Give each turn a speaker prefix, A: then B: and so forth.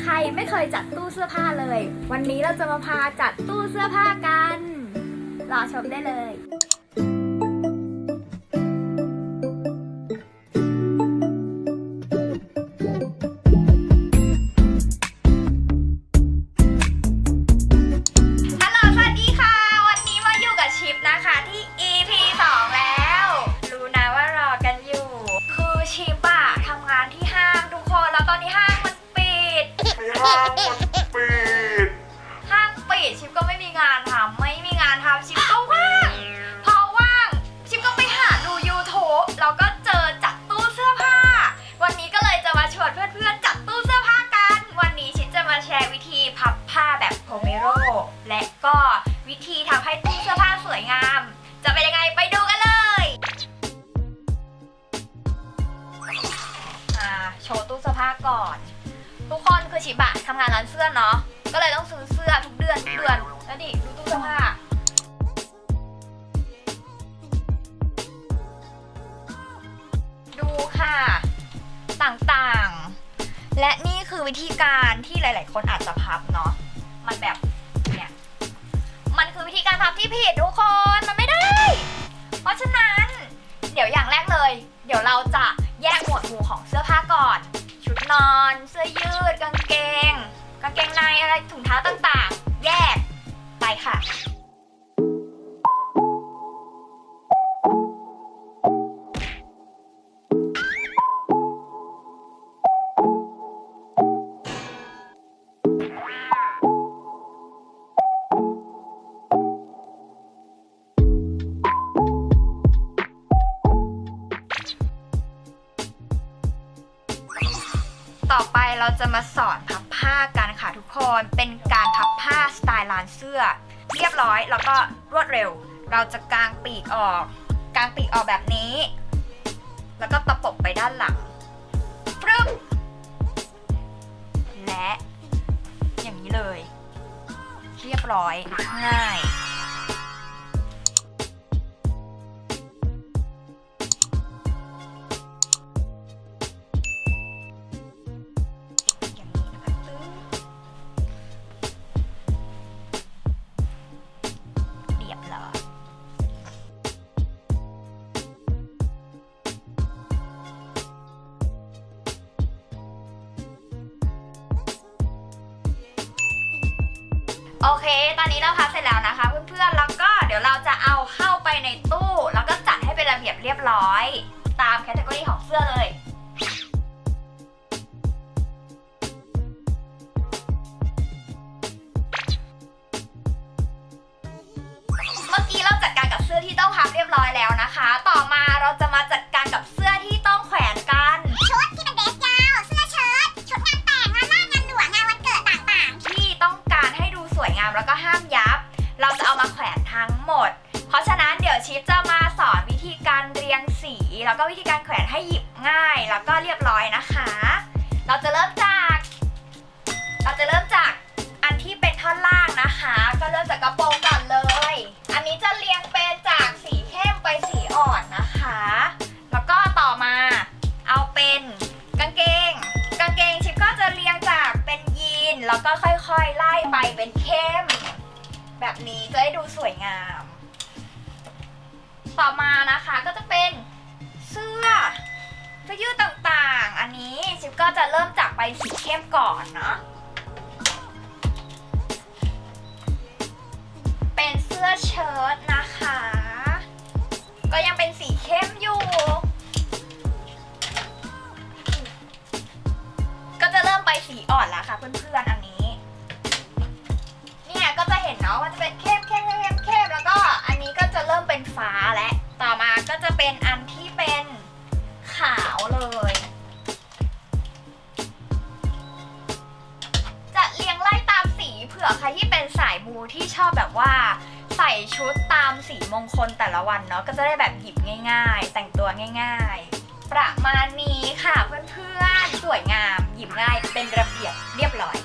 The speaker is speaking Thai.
A: ใครไม่เคยจัดตู้เสื้อผ้าเลย วันนี้เราจะมาพาจัดตู้เสื้อผ้ากัน รอชมได้เลย ห้างปิด
B: ห้างปิด
A: ชิปก็ไม่มีงานทำไม่มีงานทำชิปก็ว่าง พอว่าง ชิปก็ไปหาดู YouTube แล้วก็เจอจัดตู้เสื้อผ้า วันนี้ก็เลยจะมาชวนเพื่อนๆจัดตู้เสื้อผ้ากัน วันนี้ชิปจะมาแชร์วิธีพับผ้าแบบโพเมโรและก็วิธีทำให้ตู้เสื้อผ้าสวยงาม จะเป็นยังไงไปดูกันเลยอ่าโชว์ตู้เสื้อผ้าก่อน ชิบะทำงานร้านเสื้อเนาะ ก็เลยต้องซื้อเสื้อทุกเดือนทุกเดือน แล้วดิดูตู้เสื้อผ้าดูค่ะ ต่างๆ และนี่คือวิธีการที่หลาย ๆ คนอาจจะพับเนาะ มันแบบเนี่ย มันคือวิธีการพับที่ผิดทุกคน มันไม่ได้ เพราะฉะนั้น เดี๋ยวอย่างแรกเลย เดี๋ยวเราจะแยกหมวดหมู่ของเสื้อผ้าก่อน ชุดนอน เสื้อยืด อะไรถุงเท้าต่างๆ แยก ไปค่ะ ต่อไปเราจะมาสอนพับ ผ้ากันค่ะทุกคนเป็นการพับผ้าสไตล์ร้านเสื้อ เรียบร้อยแล้วก็รวดเร็ว เราจะกางปีกออก กางปีกออกแบบนี้ แล้วก็ตะปบไปด้านหลังปรึ๊บและ อย่างนี้เลย เรียบร้อยง่าย โอเค ตอนนี้เราพับเสร็จแล้วนะคะเพื่อนๆ แล้วก็เดี๋ยวเราจะเอาเข้าไปในตู้ แล้วก็จัดให้เป็นระเบียบเรียบร้อย ตามแคตตากรีของเสื้อเลย ง่า
C: ยแล้วก็
A: เรียบร้อยนะคะ เราจะเริ่มจาก เราจะเริ่มจากอันที่เป็นท่อนล่างนะคะ ก็เริ่มจากกระโปรงก่อนเลย อันนี้จะเรียงเป็นจากสีเข้มไปสีอ่อนนะคะ แล้วก็ต่อมาเอาเป็นกางเกง กางเกงชิปก็จะเรียงจากเป็นยีนแล้วก็ค่อยๆไล่ไปเป็นเข้ม แบบนี้จะได้ดูสวยงาม ต่อมานะคะก็จะเป็นเสื้อ เสื้อยืดต่างๆ อันนี้ชิปก็จะเริ่มจากไปสีเข้มก่อนเนาะ เป็นเสื้อเชิ้ตนะคะ ชุดตามสีมงคลแต่ละวันเนาะก็จะได้แบบหยิบง่าย ๆ แต่งตัวง่าย ๆ ประมาณนี้ค่ะเพื่อนๆสวยงามหยิบง่ายเป็นระเบียบเรียบร้อย